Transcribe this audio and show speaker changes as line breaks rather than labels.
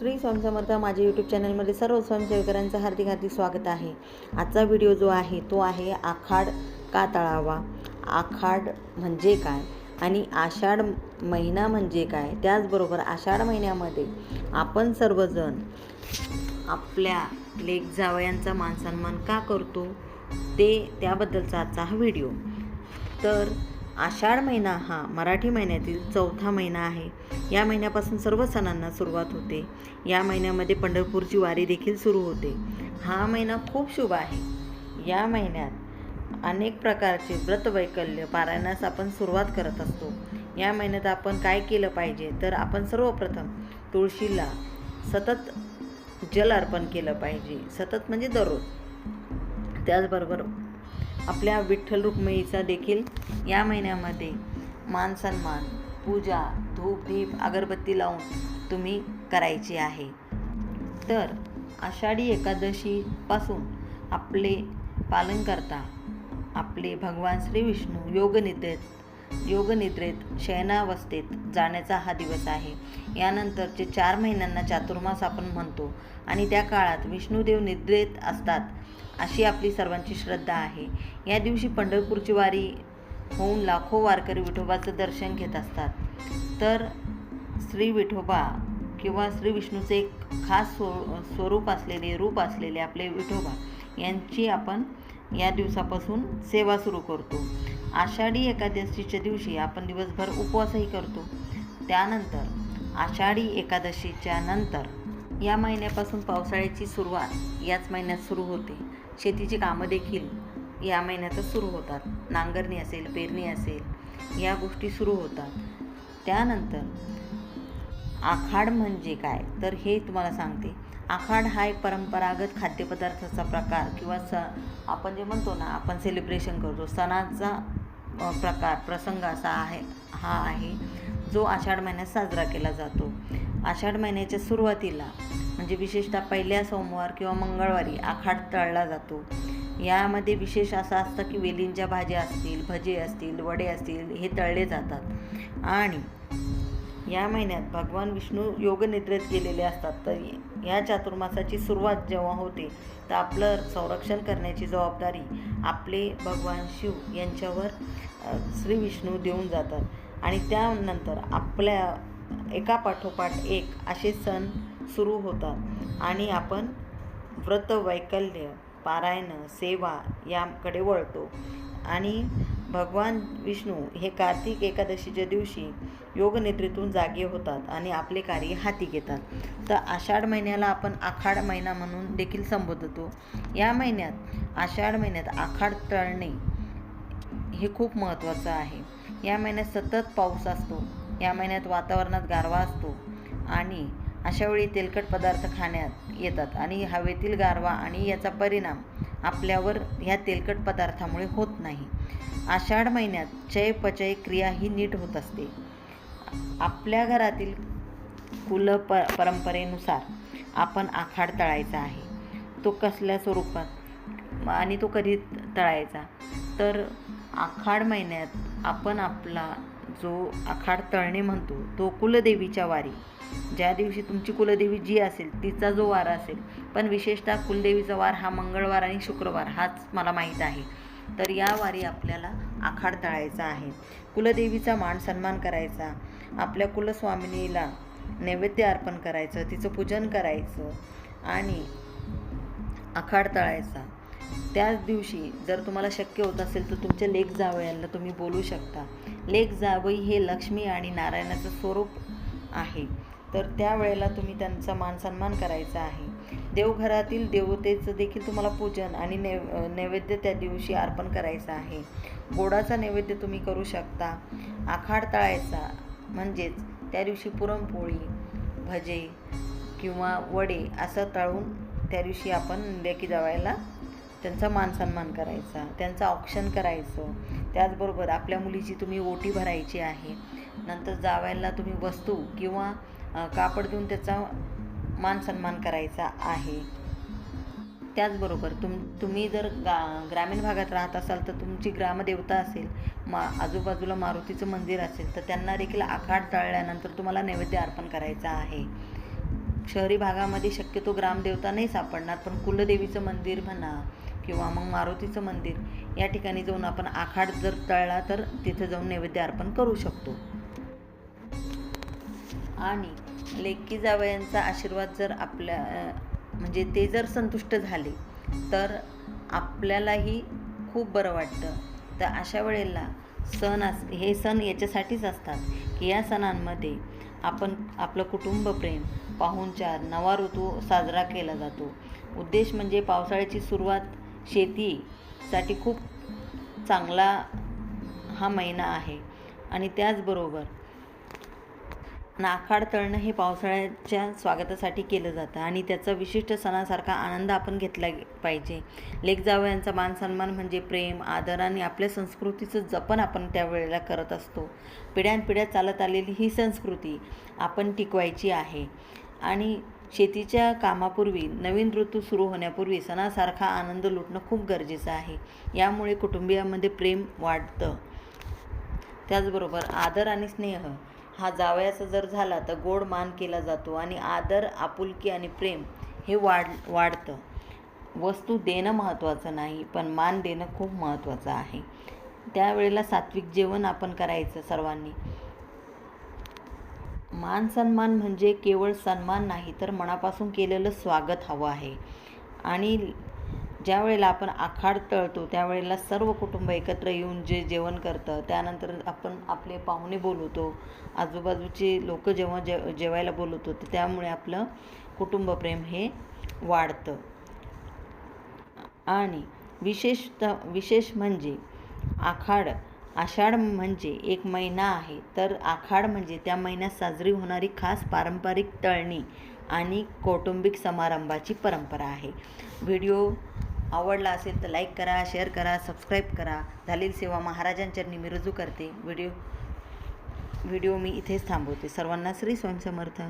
श्री स्वामी समर्थ माझ्या यूट्यूब चॅनलमध्ये सर्व स्वयंसेवकरांचं हार्दिक हार्दिक स्वागत आहे. आजचा व्हिडिओ जो आहे तो आहे आखाड का तळावा? आखाड म्हणजे काय? आणि आषाढ महिना म्हणजे काय? त्याचबरोबर आषाढ महिन्यामध्ये आपण सर्वजण आपल्या लेक जावयांचा मानसन्मान का करतो? ते त्याबद्दलचा आजचा हा व्हिडिओ तर आषाढ महिना हा मराठी महिन्यातील चौथा महिना आहे. या महिन्यापासून सर्व सणांना सुरुवात होते. या महिन्यामध्ये पंढरपूरची वारी देखील सुरू होते. हा महिना खूप शुभ आहे. या महिन्यात अनेक प्रकारचे व्रतवैकल्य पारायणास आपण सुरुवात करत असतो. या महिन्यात आपण काय केलं पाहिजे? तर आपण सर्वप्रथम तुळशीला सतत जल अर्पण केलं पाहिजे. सतत म्हणजे दररोज. त्याचबरोबर आपल्या विठ्ठल रुक्मिणीचा देखील या महिन्यामध्ये मान सन्मान पूजा धूप धीप अगरबत्ती लावून तुम्ही करायची आहे. तर आषाढी एकादशीपासून आपले पालन करता आपले भगवान श्री विष्णू योगनिद्रेत योगनिद्रेत शयनावस्थेत जाण्याचा हा दिवस आहे. यानंतरचे चार महिन्यांना चातुर्मास आपण म्हणतो आणि त्या काळात विष्णुदेव निद्रेत असतात. अशी आपली सर्वांची श्रद्धा आहे. या दिवशी पंढरपूरची वारी होऊन लाखो वारकरी विठोबाचं दर्शन घेत असतात. तर श्री विठोबा किंवा श्री विष्णूचे एक खास स्व स्वरूप असलेले रूप असलेले आपले विठोबा यांची आपण या दिवसापासून सेवा सुरू करतो. आषाढी एकादशीच्या दिवशी आपण दिवसभर उपवासही करतो. त्यानंतर आषाढी एकादशीच्या नंतर या महिन्यापासून पावसाळ्याची सुरुवात याच महिन्यात सुरू होते. शेतीची कामं देखील या महिन्यातच सुरू होतात. नांगरणी असेल पेरणी असेल या गोष्टी सुरू होतात. त्यानंतर आखाड म्हणजे काय? तर हे तुम्हाला सांगते. आखाड हा एक परंपरागत खाद्यपदार्थाचा प्रकार किंवा स आपण जे म्हणतो ना आपण सेलिब्रेशन करतो. सणाचा प्रकार प्रसंग असा आहे हा आहे जो आषाढ महिन्यात साजरा केला जातो. आषाढ महिन्याच्या सुरुवातीला म्हणजे विशेषतः पहिल्या सोमवार किंवा मंगळवारी आखाड तळला जातो. यामध्ये विशेष असं असतं की वेलींच्या भाज्या असतील भजे असतील वडे असतील हे तळले जातात. आणि या महिन्यात भगवान विष्णू योगनिद्रेत गेलेले असतात. तर या चातुर्मासाची सुरुवात जेव्हा होते तर आपलं संरक्षण करण्याची जबाबदारी आपले भगवान शिव यांच्यावर श्री विष्णू देऊन जातात. आणि त्यानंतर आपल्या एकापाठोपाठ एक असे सण सुरू होतात. आणि आपण व्रत वैकल्य पारायण सेवा याकडे वळतो. आणि भगवान विष्णू हे कार्तिक एकादशीच्या दिवशी योगनिद्रेतून जागे होतात आणि आपले कार्य हाती घेतात. तर आषाढ महिन्याला आपण आखाड महिना म्हणून देखील संबोधतो. या महिन्यात आषाढ महिन्यात आखाड तळणे हे खूप महत्त्वाचं आहे. या महिन्यात सतत पाऊस असतो. या महिन्यात वातावरणात गारवा असतो आणि अशावेळी तेलकट पदार्थ खाण्यात येतात आणि हवेतील गारवा आणि याचा परिणाम आपल्यावर ह्या तेलकट पदार्थामुळे होत नाही. आषाढ महिन्यात चयपचय क्रिया ही नीट होत असते. आपल्या घरातील कुल प परंपरेनुसार आपण आखाड तळायचा आहे. तो कसल्या स्वरूपात आणि तो कधी तळायचा? तर आखाड महिन्यात आपण आपला जो आखाड तळणे म्हणतो तो कुलदेवीच्या वारी. ज्या दिवशी तुमची कुलदेवी जी असेल तिचा जो वार असेल पण विशेषतः कुलदेवीचा वार हा मंगळवार आणि शुक्रवार हाच मला माहीत आहे. तर या वारी आपल्याला आखाड तळायचा आहे. कुलदेवीचा मान सन्मान करायचा. आपल्या कुलस्वामिनीला नैवेद्य अर्पण करायचं तिचं पूजन करायचं आणि आखाड तळायचा. त्याच दिवशी जर तुम्हाला शक्य होत असेल तर तुमच्या लेख जावयाला तुम्ही बोलू शकता. लेख जावई हे लक्ष्मी आणि नारायणाचं स्वरूप आहे. तर त्यावेळेला तुम्ही त्यांचा मान सन्मान करायचा आहे. देवघरातील देवतेचं देखील तुम्हाला पूजन आणि नैव नैवेद्य त्या दिवशी अर्पण करायचं आहे. गोडाचा नैवेद्य तुम्ही करू शकता. आखाड तळायचा म्हणजेच त्या दिवशी पुरणपोळी भजे किंवा वडे असं तळून त्या दिवशी आपण लेकी जावायला त्यांचा मान सन्मान करायचा त्यांचं औक्षण करायचं. त्याचबरोबर आपल्या मुलीची तुम्ही ओटी भरायची आहे. नंतर जावयाला तुम्ही वस्तू किंवा कापड देऊन त्याचा मान सन्मान करायचा आहे. त्याचबरोबर तुम तुम्ही जर गा ग्रामीण भागात राहत असाल तर तुमची ग्रामदेवता असेल मा आजूबाजूला मारुतीचं मंदिर असेल तर त्यांना देखील आखाड तळल्यानंतर तुम्हाला नैवेद्य अर्पण करायचा आहे. शहरी भागामध्ये शक्यतो ग्रामदेवता नाही सापडणार पण कुलदेवीचं मंदिर म्हणा किंवा मग मारुतीचं मंदिर या ठिकाणी जाऊन आपण आखाड जर तळला तर तिथं जाऊन नैवेद्य अर्पण करू शकतो. आणि लेकी जावयांचा आशीर्वाद जर आपल्या म्हणजे ते जर संतुष्ट झाले तर आपल्यालाही खूप बरं वाटतं. तर अशा वेळेला सण अस हे सण याच्यासाठीच असतात की या सणांमध्ये आपण आपलं कुटुंब प्रेम पाहुणचार नवा ऋतू साजरा केला जातो. उद्देश म्हणजे पावसाळ्याची सुरुवात शेतीसाठी खूप चांगला हा महिना आहे. आणि त्याचबरोबर नाखाड तळणं हे पावसाळ्याच्या स्वागतासाठी केलं जातं आणि त्याचा विशिष्ट सणासारखा आनंद आपण घेतला पाहिजे. लेक जावयांचा यांचा मानसन्मान म्हणजे प्रेम आदर आणि आपल्या संस्कृतीचं जपन आपण त्यावेळेला करत असतो. पिढ्यानपिढ्या चालत आलेली ही संस्कृती आपण टिकवायची आहे. आणि शेतीच्या कामापूर्वी नवीन ऋतू सुरू होण्यापूर्वी सणासारखा आनंद लुटणं खूप गरजेचं आहे. यामुळे कुटुंबियामध्ये प्रेम वाढतं. त्याचबरोबर आदर आणि स्नेह हा जावयाचा जर झाला तर गोड मान केला जातो आणि आदर आपुलकी आणि प्रेम हे वाढ वाढतं. वस्तू देणं महत्त्वाचं नाही पण मान देणं खूप महत्त्वाचं आहे. त्यावेळेला सात्विक जेवण आपण करायचं सर्वांनी. मान सन्मान म्हणजे केवळ सन्मान नाही तर मनापासून केलेलं स्वागत हवं आहे. आणि ज्या वेळेला आपण आखाड तळतो त्यावेळेला सर्व कुटुंब एकत्र येऊन जे जेवण करतं त्यानंतर आपण आपले पाहुणे बोलवतो आजूबाजूचे लोक जेव्हा जे जेवायला बोलवतो तर त्यामुळे आपलं कुटुंबप्रेम हे वाढतं. आणि विशेषत विशेष म्हणजे आखाड आषाढ म्हणजे एक महिना आहे. तर आखाड म्हणजे त्या महिन्यात साजरी होणारी खास पारंपरिक तळणी आणि कौटुंबिक समारंभाची परंपरा आहे. व्हिडिओ आवडला असेल तर लाईक करा शेअर करा सबस्क्राईब करा. झालेली सेवा महाराजांचरणी मी रुजू करते. व्हिडिओ व्हिडिओ मी इथेच थांबवते. सर्वांना श्री स्वयंसमर्थ